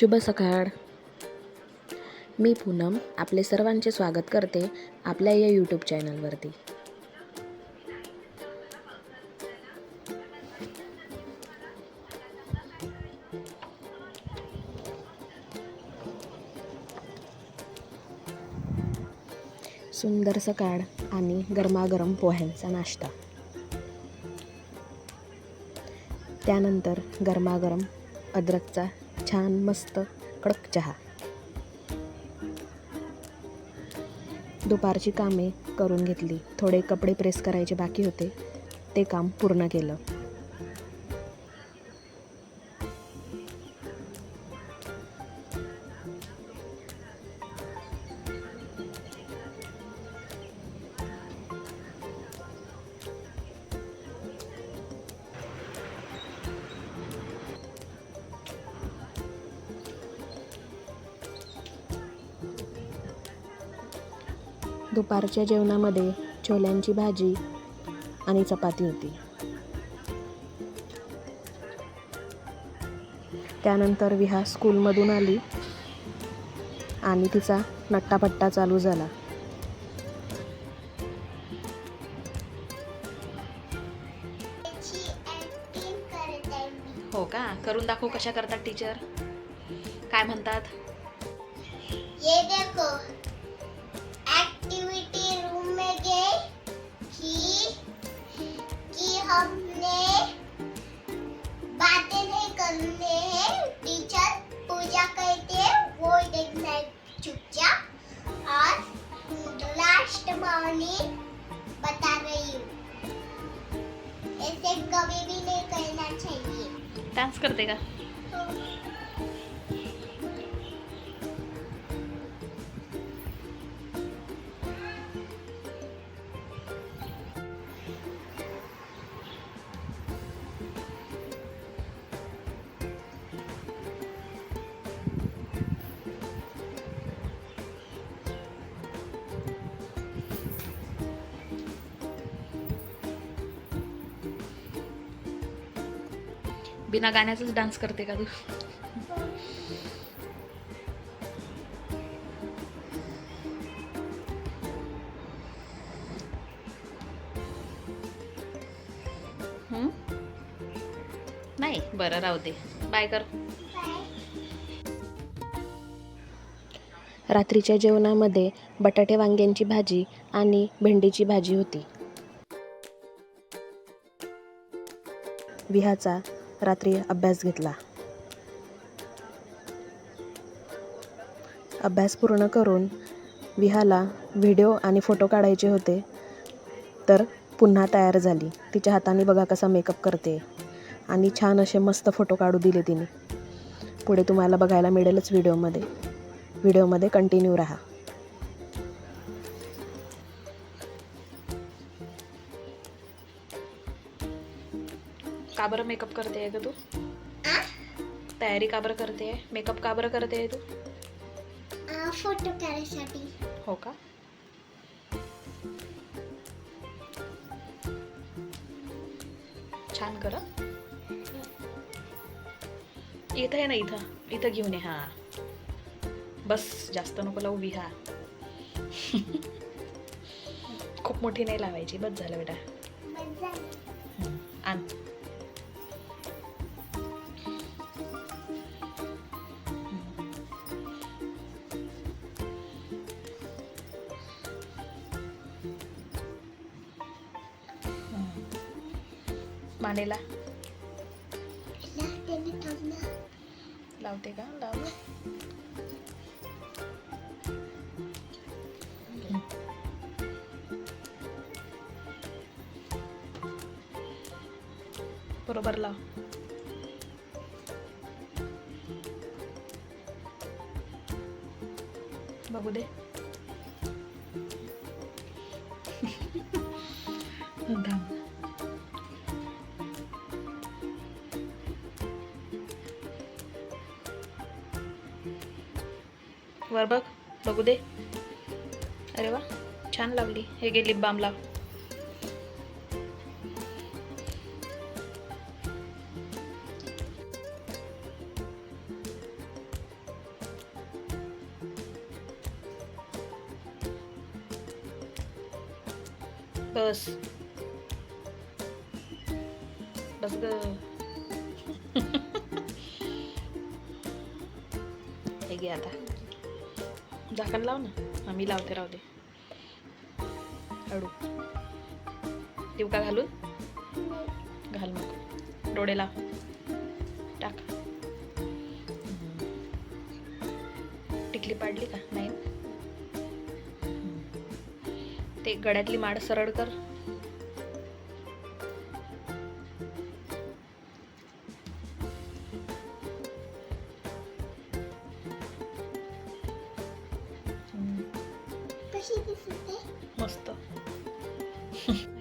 शुभ सकाळ. मी पूनम आपले सर्वांचे स्वागत करते आपल्या या यूट्यूब चॅनलवरती सुंदर सकाळ आणि गरमागरम पोह्यांचा नाश्ता. त्यानंतर गरमागरम अद्रकचा छान मस्त कडक चहा. दुपारची कामे करून घेतली. थोडे कपडे प्रेस करायचे बाकी होते. ते काम पूर्ण केलं. दुपारच्या जेवणामध्ये छोल्यांची भाजी आणि चपाती होती. त्यानंतर विहा स्कूलमधून आली आणि तिचा नट्टापट्टा चालू झाला. हो का? करून दाखवू कशा करतात टीचर? काय म्हणतात? ये देखो. हमने बातें नहीं करने हैं। टीचर पूजा करते हैं, वो देखना है चुपचाप और लास्ट मॉर्निंग बता रही हूँ। ऐसे कभी भी नहीं करना चाहिए। डांस कर का बिना गाण्याचाच डान्स करते का तू? नाही बरं राहू दे. बाय कर. रात्रीच्या जेवणामध्ये बटाटे वांग्यांची भाजी आणि भेंडीची भाजी होती. विहाचा रात्री अभ्यास घेतला. अभ्यास पूर्ण करून विहाला व्हिडिओ आणि फोटो काढायचे होते तर पुन्हा तयार झाली. तिच्या हाताने बघा कसा मेकअप करते. आणि छान असे मस्त फोटो काढू दिले तिने. पुढे तुम्हाला बघायला मिळेलच व्हिडिओमध्ये व्हिडिओमध्ये कंटिन्यू राहा. का बरं मेकअप करते ग तू? तयारी का बरं करते मेकअप का बरं करते तू? फोटो काढायसाठी. हो का? छान कर. इथं आहे ना इथं? इथं घेऊन ये हा. बस जास्त नको लावू विहा. खूप मोठी नाही लावायची बस झालं बेटा. मानेला. लावते का? लाव. बरोबर लाव. बघू दे. थांब. वर बघ बघू दे. अरे वा छान लागली. हे गे लिप बाम लाव. बस. बस ग. हे घे आता. झाकण लाव ना. आम्ही लावते राहू दे. हळू देऊ का घालून? घाल मग. डोळे लाव. टाक. टिकली पाडली का? नाही ते गळ्यातली माड सरळ कर. しいですね。マスター。